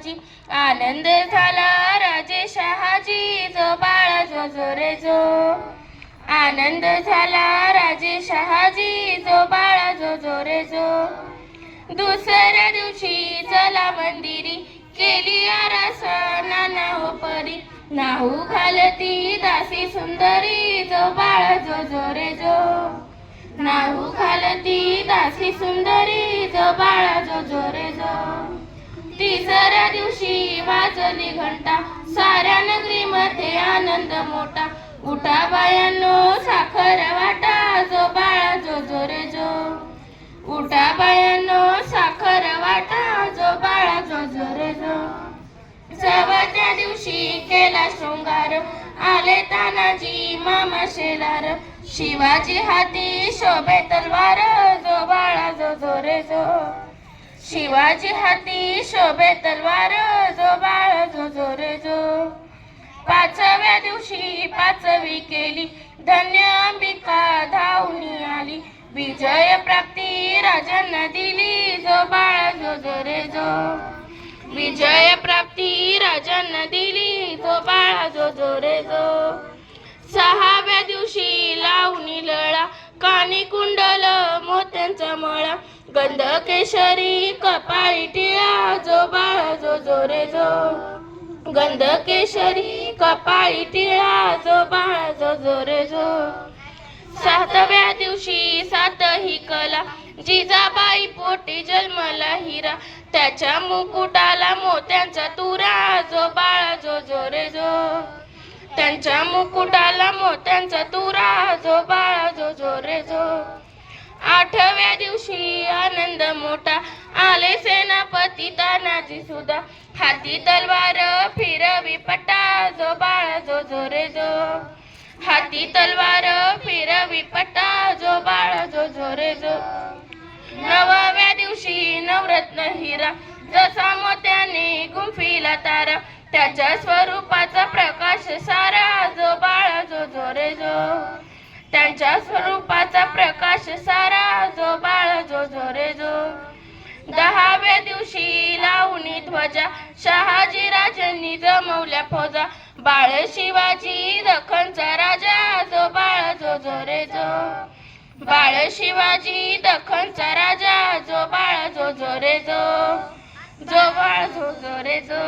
शहाजी आनंद झाला राजे शहाजी जो बाळा जो जो रे जो. आनंद झाला राजे शहाजी जो बाळा जो जो रे जो. दुसऱ्या दिवशी चला मंदिरी केली आरास नाना हो परी नाहू घालती दासी सुंदरी जो बाळा जो जो रे जो. नाहू घालती दासी सुंदरी जो बाळा जो जो रे जो. वाजली घंटा. साऱ्या नगरीमध्ये आनंद मोठा. उठा बायांनो साखर वाटा. जो बाळा जो जो रे जो. उठा बायांनो साखर वाटा. जो बाळा जो जो रे जो. सवाच्या दिवशी केला शृंगार. आले तानाजी मामा शेलार. शिवाजी हाती शोभे तलवार. जो बाळा जो जो रे जो. शिवाजी हाती शोभे तलवार. जो बाळा दिवशी पाचवी केली. धन्य अंबिका धावणी आली. विजय प्राप्ती राजांना दिली. जो बाळा जो जो रे जो. विजय प्राप्ती राजांना दिली. जो बाळा जो जो रे जो. सहाव्या दिवशी लावणी लळा. कानी कुंडल मोत्यांचा मळा. गंध केशरी कपाळी केशरी कपाळी टिळा जो बाळ जो जोर जो. सातव्या दिवशी सातही कला जिजाबाई पोटी जन्मला हिरा. त्याच्या मुकुटाला मोत्यांचा तुरा जो बाळा जो जो जो. त्यांच्या मुकुटाला मोत्यांचा तुरा जो बाळा जो जो जो. आठव्या दिवशी आनंद मोठा आले सेनापती तानाजी सुद्धा. हाती तलवार फिरवी पटा जो बाळा जो जो रे जो. हाती तलवार फिरवी पटा जो बाळा जो जो रे जो. नवव्या दिवशी नवरत्न हिरा जसा मोत्याने गुंफीला तारा त्याच्या स्वरूपाचा प्रकाश सारा जो बाळा जो जो रे जो. त्यांच्या स्वरूपाचा प्रकाश सारा जो बाळा जो जो रे जो. दहाव्या दिवशी लावणी ध्वजा. शहाजी राजांनी जमवल्या फौजा. बाळ शिवाजी दखनचा राजा जो बाळ जो जो रे जो. बाळ शिवाजी दखनचा राजा जो बाळ जो जो रे जो. जो बाळ जो जो रे जो.